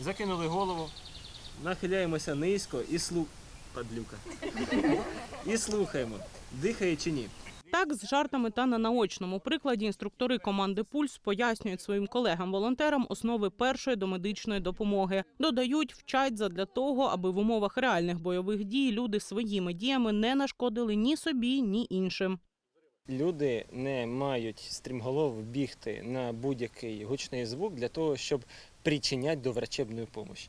закинули голову, нахиляємося низько і слу... Падлюка. І слухаємо, дихає чи ні. Так, з жартами та на наочному прикладі інструктори команди Пульс пояснюють своїм колегам-волонтерам основи першої домедичної допомоги. Додають, вчать задля того, аби в умовах реальних бойових дій люди своїми діями не нашкодили ні собі, ні іншим. Люди не мають стрімголов бігти на будь-який гучний звук для того, щоб причиняти до врачебної допомоги.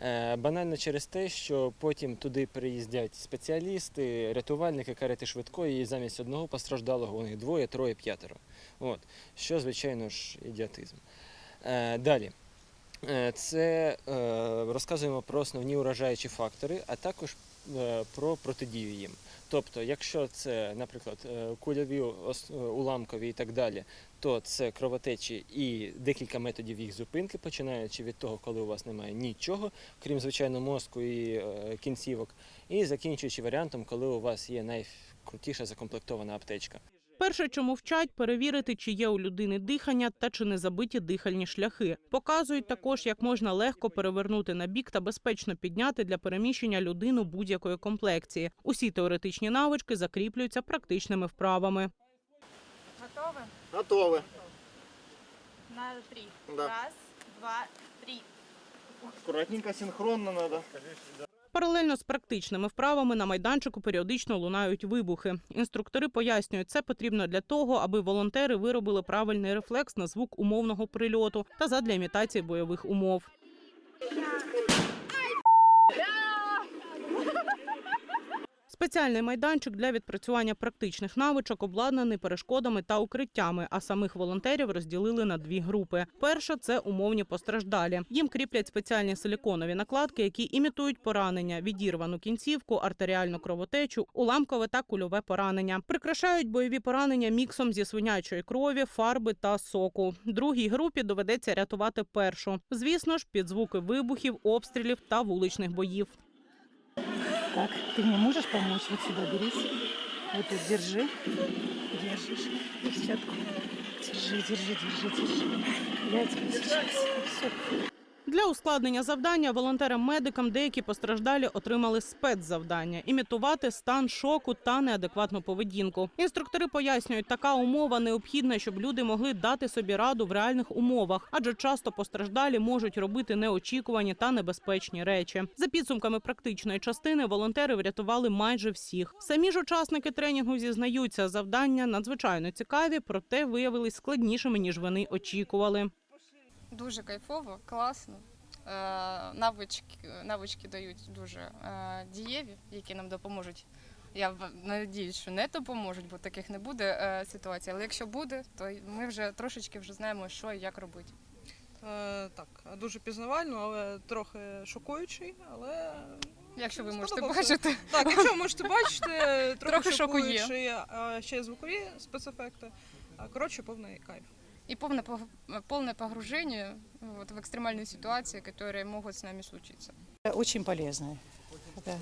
Е, Банально через те, що потім туди приїздять спеціалісти, рятувальники, карети швидкої, і замість одного постраждалого у них двоє, троє, п'ятеро. От. Що, звичайно ж, ідіотизм. Е, Далі. Е, Це е, розказуємо про основні уражаючі фактори, а також е, про протидію їм. Тобто, якщо це, наприклад, кульові уламкові і так далі, то це кровотечі і декілька методів їх зупинки, починаючи від того, коли у вас немає нічого, крім звичайно мозку і кінцівок, і закінчуючи варіантом, коли у вас є найкрутіша закомплектована аптечка. Перше, чому вчать, перевірити, чи є у людини дихання та чи не забиті дихальні шляхи. Показують також, як можна легко перевернути на бік та безпечно підняти для переміщення людину будь-якої комплекції. Усі теоретичні навички закріплюються практичними вправами. Готовы? Готовы. На три. Да. Раз, два, три. Аккуратненько, синхронно надо. Паралельно з практичними вправами на майданчику періодично лунають вибухи. Інструктори пояснюють, це потрібно для того, аби волонтери виробили правильний рефлекс на звук умовного прильоту та задля імітації бойових умов. Спеціальний майданчик для відпрацювання практичних навичок обладнаний перешкодами та укриттями, а самих волонтерів розділили на дві групи. Перша це умовні постраждалі. Їм кріплять спеціальні силіконові накладки, які імітують поранення, відірвану кінцівку, артеріальну кровотечу, уламкове та кульове поранення. Прикрашають бойові поранення міксом зі свинячої крові, фарби та соку. Другій групі доведеться рятувати першу. Звісно ж, під звуки вибухів, обстрілів та вуличних боїв. Так, ты мне можешь помочь? Вот сюда берись. Вот тут держи. Держишь перчатку. Держи, держи, держи, держи. Я тебе сейчас. Все. Для ускладнення завдання волонтерам-медикам деякі постраждалі отримали спецзавдання імітувати стан шоку та неадекватну поведінку. Інструктори пояснюють, така умова необхідна, щоб люди могли дати собі раду в реальних умовах, адже часто постраждалі можуть робити неочікувані та небезпечні речі. За підсумками практичної частини волонтери врятували майже всіх. Самі ж учасники тренінгу зізнаються, завдання надзвичайно цікаві, проте виявились складнішими ніж вони очікували. Дуже кайфово, класно. Е, Навички, навички дають дуже е, дієві, які нам допоможуть. Я надіюсь, що не допоможуть, бо таких не буде е, ситуацій. Але якщо буде, то ми вже трошечки вже знаємо, що і як робити. Е, так, дуже пізнавально, але трохи шокуючий, але Якщо ви можете Сподобався. бачити, так, якщо ви можете бачити, трохи, Трохи шокуючий, а ще звукові спецефекти. Коротше, повний кайф і повне пог- повне погруження вот, в екстремальні ситуації, які можуть з нами случитися. Очень полезно. Да.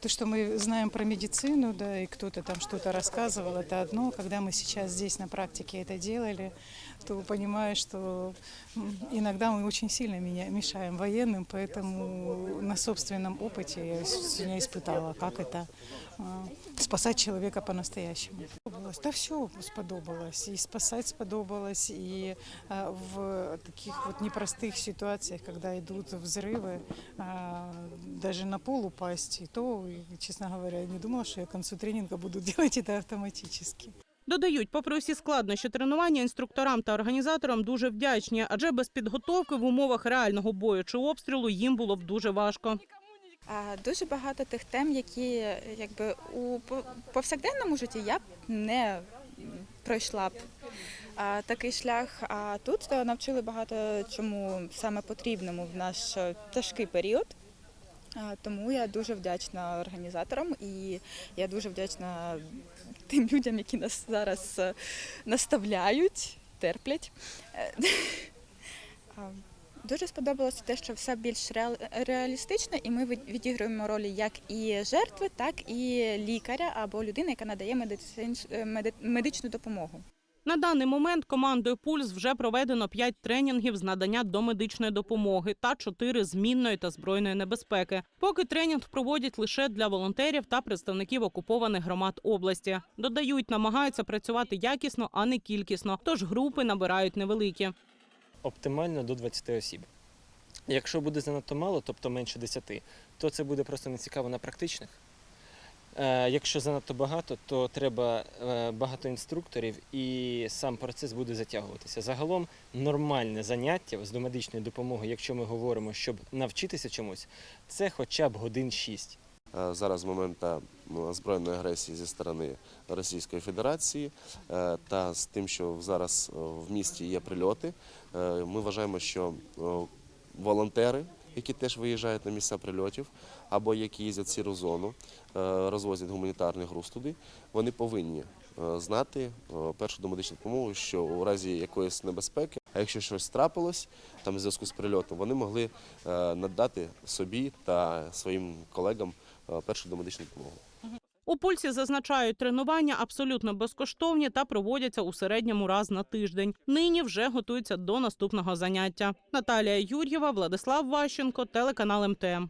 То, что мы знаем про медицину, да, и кто-то там что-то рассказывал, это одно. Когда мы сейчас здесь на практике это делали, то понимаешь, что м, иногда мы очень сильно меня- мешаем военным, поэтому на собственном опыте я сегодня испытала, как это а, спасать человека по-настоящему. Сподобалось. Да все сподобалось. И спасать сподобалось, и а, в таких вот непростых ситуациях, когда идут взрывы, а, даже на пол упасть, и то, и, честно говоря, я не думала, что я к концу тренинга буду делать это автоматически. Додають, попри усі складнощі тренування, інструкторам та організаторам дуже вдячні, адже без підготовки в умовах реального бою чи обстрілу їм було б дуже важко. Дуже багато тих тем, які якби у повсякденному житті я б не пройшла б такий шлях. А тут е, навчили багато чому саме потрібному в наш е, тяжкий період. Тому я дуже вдячна організаторам і я дуже вдячна тим людям, які нас зараз е, наставляють, терплять. Дуже сподобалося те, що все більш реал- реалістично, і ми від- відіграємо ролі як і жертви, так і лікаря або людини, яка надає медичну допомогу. На даний момент командою Пульс вже проведено 5 тренінгів з надання домедичної допомоги та 4 змінної та збройної небезпеки. Поки тренінг проводять лише для волонтерів та представників окупованих громад області. Додають, намагаються працювати якісно, а не кількісно. Тож групи набирають невеликі. Оптимально до 20 осіб. Якщо буде занадто мало, тобто менше 10, то це буде просто нецікаво на практичних. Е, Якщо занадто багато, то треба е, багато інструкторів і сам процес буде затягуватися. Загалом нормальне заняття з домедичною допомогою, якщо ми говоримо, щоб навчитися чомусь, це хоча б годин 6. Е, зараз з моменту ну, збройної агресії зі сторони Російської Федерації е, та з тим, що зараз е, в місті є прильоти, е, ми вважаємо, що е, волонтери, які теж виїжджають на місця прильотів, або які їздять в сіру зону, е, розвозять гуманітарний груз туди, вони повинні е, знати е, першу домедичну допомогу, що у разі якоїсь небезпеки, а якщо щось трапилось там в зв'язку з прильотом, вони могли е, надати собі та своїм колегам е, першу домедичну допомогу. У пульсі зазначають, тренування абсолютно безкоштовні та проводяться у середньому раз на тиждень. Нині вже готуються до наступного заняття. Наталія Юр'єва, Владислав Ващенко, телеканал МТМ.